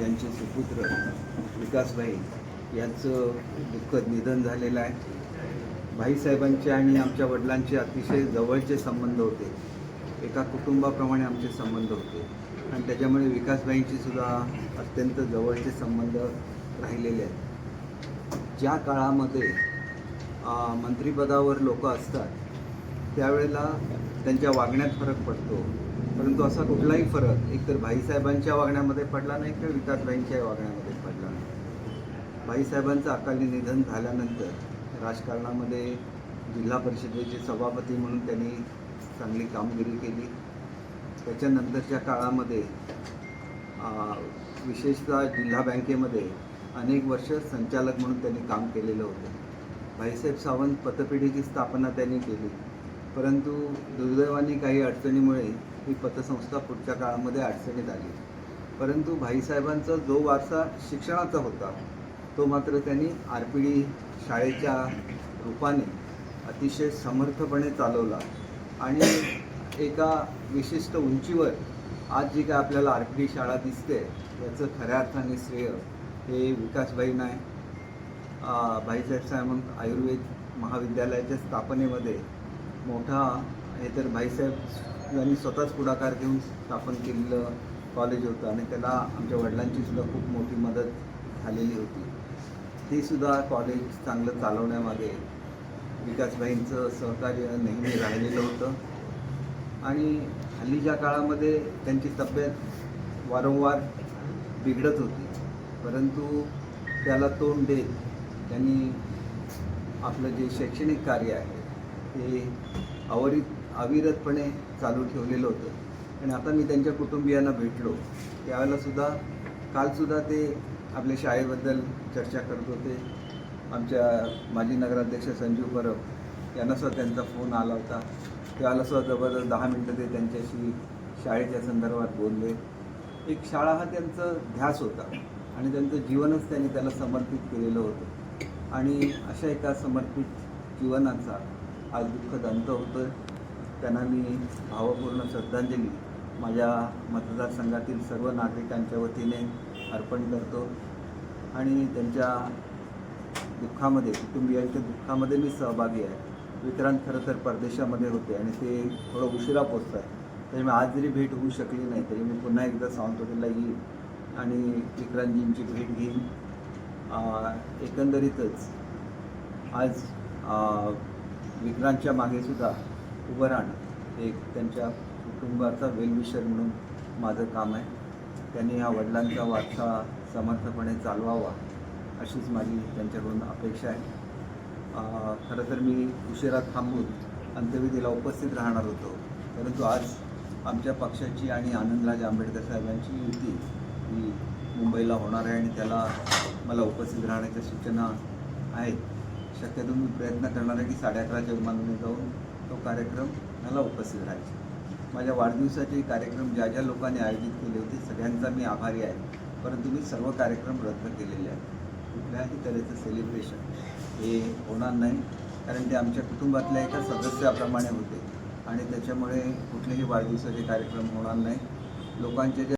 यांचे सुपुत्र विकासभाई यांचं दुःखद निधन झालेलं आहे. भाईसाहेबांचे आणि आमच्या वडिलांचे अतिशय जवळचे संबंध होते. एका कुटुंबाप्रमाणे आमचे संबंध होते. आणि त्याच्यामुळे विकासबाईंची सुद्धा अत्यंत जवळचे संबंध राहिलेले आहेत. ज्या काळामध्ये मंत्रीपदावर मंत्रिपदावर लोक असतात त्यावेळेला त्यांच्या वागण्यात फरक पडतो. परंतु असा कुठलाही फरक एकतर भाईसाहेबांच्या वागण्यामध्ये पडला नाही किंवा विकासबाईंच्या वागण्यामध्ये पडला नाही. भाईसाहेबांचं अकाली निधन झाल्यानंतर राजकारणामध्ये जिल्हा परिषदेचे सभापती म्हणून त्यांनी चांगली कामगिरी केली. त्याच्यानंतरच्या काळामध्ये विशेषतः जिल्हा बँकेमध्ये अनेक वर्ष संचालक म्हणून त्यांनी काम केलेलं होतं. भाईसाहेब सावंत पतपेढीची स्थापना त्यांनी केली. परंतु दुर्दैवाने काही अडचणीमुळे ही पतसंस्था पुढच्या काळामध्ये अडचणीत आली. परंतु भाईसाहेबांचा जो वारसा शिक्षणाचा होता तो मात्र त्यांनी आर पी डी शाळेच्या रूपाने अतिशय समर्थपणे चालवला. आणि एका विशिष्ट उंचीवर आज जी काय आपल्याला आर पी डी शाळा दिसते याचं खऱ्या अर्थाने श्रेय हे विकासबाईंना आहे भाईसाहेब साहेब आयुर्वेद महाविद्यालयाच्या स्थापनेमध्ये मोठा हे तर भाईसाहेब यांनी स्वतःच पुढाकार घेऊन स्थापन केलेलं कॉलेज होतं आणि त्याला आमच्या वडिलांची सुद्धा खूप मोठी मदत झालेली होती. ते सुद्धा कॉलेज चांगलं चालवण्यामागे विकासबाईंचं सहकार्य नेहमी राहिलेलं होतं. आणि हल्लीच्या काळामध्ये त्यांची तब्येत वारंवार बिघडत होती. परंतु त्याला तोंड देत त्यांनी आपलं जे शैक्षणिक कार्य आहे ते अवरित अविरतपणे चालू ठेवलेलं होतं. आणि आता मी त्यांच्या कुटुंबियांना भेटलो. त्यावेळेलासुद्धा कालसुद्धा ते आपल्या शाळेबद्दल चर्चा करत होते. आमच्या माजी नगराध्यक्ष संजीव परब यांनासुद्धा त्यांचा फोन आला होता. त्यावेळेलासुद्धा जवळजवळ दहा मिनटं ते त्यांच्याशी शाळेच्या संदर्भात बोलले. एक शाळा हा त्यांचं ध्यास होता. आणि त्यांचं जीवनच त्यांनी त्याला समर्पित केलेलं होतं. आणि अशा एका समर्पित जीवनाचा आज दुःखद अंत होतं त्यांना मी भावपूर्ण श्रद्धांजली माझ्या मतदारसंघातील सर्व नागरिकांच्या वतीने अर्पण करतो. आणि त्यांच्या दुःखामध्ये कुटुंबियांच्या दुःखामध्ये मी सहभागी आहे. विक्रांत खरं तर परदेशामध्ये होते आणि ते थोडं उशिरा पोचत आहे त्यामुळे आज जरी भेट होऊ शकली नाही तरी मी पुन्हा एकदा सावंतवाडीला येईन आणि विक्रांतजींची भेट घेईन. एकंदरीतच आज विक्रांतच्या मागेसुद्धा वराण एक त्यांच्या कुटुंबाचा वेलविशर म्हणून माझं काम आहे. त्यांनी ह्या वडिलांचा वारसा समर्थपणे चालवावा अशीच माझी त्यांच्याकडून अपेक्षा आहे. खरं तर मी उशिरा थांबून अंत्यविधीला उपस्थित राहणार होतो. परंतु आज आमच्या पक्षाची आणि आनंदराज आंबेडकर साहेबांची युती ही मुंबईला होणार आहे आणि त्याला मला उपस्थित राहण्याच्या सूचना आहेत. शक्यतो मी प्रयत्न करणार आहे की साडे अकराच्या विमानाने जाऊन तो कार्यक्रम मला उपस्थित राहायचा. माझ्या वाढदिवसाचे कार्यक्रम ज्या ज्या लोकांनी आयोजित केले होते सगळ्यांचा मी आभारी आहे. परंतु मी सर्व कार्यक्रम रद्द केलेले आहेत. कुठल्याही तऱ्हेचं सेलिब्रेशन हे होणार नाही कारण ते आमच्या कुटुंबातल्या एका सदस्याप्रमाणे होते. आणि त्याच्यामुळे कुठलेही वाढदिवसाचे कार्यक्रम होणार नाही. लोकांचे जे